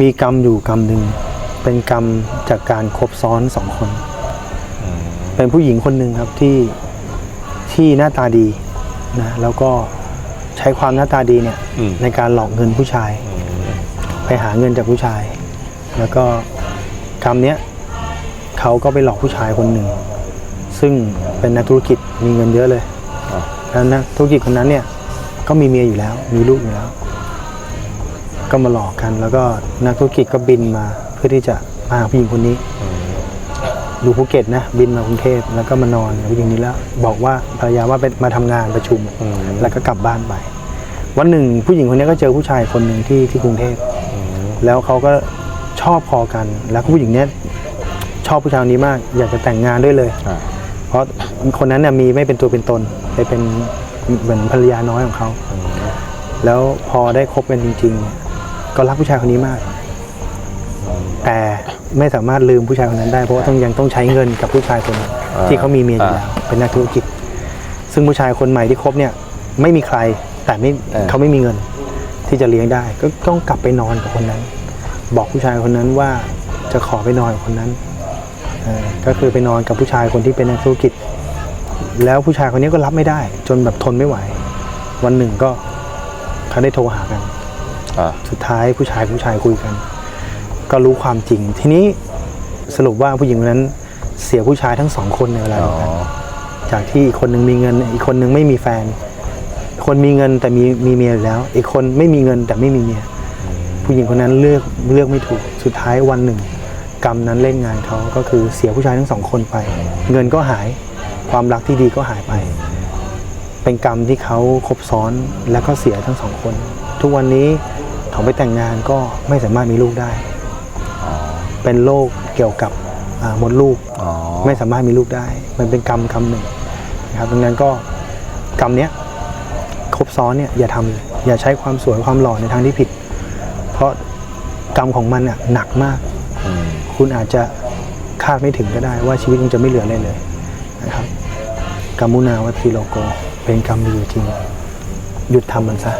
มีกรรมอยู่กรรมหนึ่งเป็นกรรมจากการคบซ้อนสองคน เป็นผู้หญิงคนหนึ่งครับที่ที่หน้าตาดีนะแล้วก็ใช้ความหน้าตาดีเนี่ยอืมในการหลอกเงินผู้ชาย ไปหาเงินจากผู้ชาย แล้วก็กรรมเนี้ยเขาก็ไปหลอกผู้ชายคนหนึ่ง ซึ่งเป็นนักธุรกิจมีเงินเยอะเลยอะแล้วนักธุรกิจคนนั้นเนี่ยก็มีเมียอยู่แล้ว มีลูกอยู่แล้ว ก็มาหลอกกัน แล้วก็นักธุรกิจก็บินมาเพื่อที่จะมาหาผู้หญิงคนนี้อยู่ภูเก็ตนะ บินมากรุงเทพแล้วก็มานอนกับผู้หญิงนี้แล้ว บอกว่าภรรยาว่าเป็นมาทำงานประชุมอืมแล้วก็กลับบ้านไป วันหนึ่งผู้หญิงคนนี้ก็เจอผู้ชายคนหนึ่งที่ที่กรุงเทพแล้วเขาก็ชอบพอกัน แล้วก็ผู้หญิงเนี้ยชอบผู้ชายคนนี้มาก อยากจะแต่งงานด้วยเลยอะเพราะคนนั้นเนี่ยมีไม่เป็นตัวเป็นตนไปเป็นเหมือนภรรยาน้อยของเขาแล้วพอได้คบกันจริงๆเนี่ย ก็รักผู้ชายคนนี้มาก แต่ไม่สามารถลืมผู้ชายคนนั้นได้เพราะว่าต้องยังต้องใช้เงินกับผู้ชายคนนั้นที่เขามีเมียอยู่แล้วเป็นนักธุรกิจ ซึ่งผู้ชายคนใหม่ที่คบเนี่ย ไม่มีใครแต่ไม่เขาไม่มีเงิน ที่จะเลี้ยงได้ ก็ต้องกลับไปนอนกับคนนั้น บอกผู้ชายคนนั้นว่าจะขอไปนอนกับคนนั้นเออก็คือไปนอนกับผู้ชายคนที่เป็นนักธุรกิจ แล้วผู้ชายคนนี้ก็รับไม่ได้ จนแบบทนไม่ไหว วันหนึ่งก็เขาได้โทรหากันอะ สุดท้ายผู้ชายกับผู้ชายคุยกัน ก็รู้ความจริง ทีนี้สรุปว่าผู้หญิงคนนั้นเสียผู้ชายทั้งสองคนในเวลาอ๋เดีอยวกันจากที่อีกคนหนึ่งมีเงิน อีกคนหนึ่งไม่มีแฟน คนมีเงินแต่มีมีเมียอยู่แล้ว อีกคนไม่มีเงินแต่ไม่มีเมีย ผู้หญิงคนนั้นเลือกเลือกไม่ถูกสุดท้ายวันหนึ่ง กรรมนั้นเล่นงานเขาก็คือเสียผู้ชายทั้งสองคนไป เงินก็หายความรักที่ดีก็หายไป เป็นกรรมที่เขาคบซ้อนแล้วก็เสียทั้งสองคน ทุกวันนี้ เขาไปแต่งงานก็ไม่สามารถมีลูกได้อ๋อเป็นโรคเกี่ยวกับอ่ามดลูกอ๋อไม่สามารถมีลูกได้ มันเป็นกรรมกรรมหนึ่งนะครับดังนั้นก็กรรมเนี้ยครบซ้อนเนี่ยอย่าทำเลยอย่าใช้ความสวยความหล่อในทางที่ผิด เพราะกรรมของมันอะหนักมากอืมคุณอาจจะคาดไม่ถึงก็ได้ว่าชีวิตคุณจะไม่เหลืออะไรเลยนะครับกรรมุนาวัตถิโลโก เป็นกรรมมีอยู่จริง หยุดทำมันซะ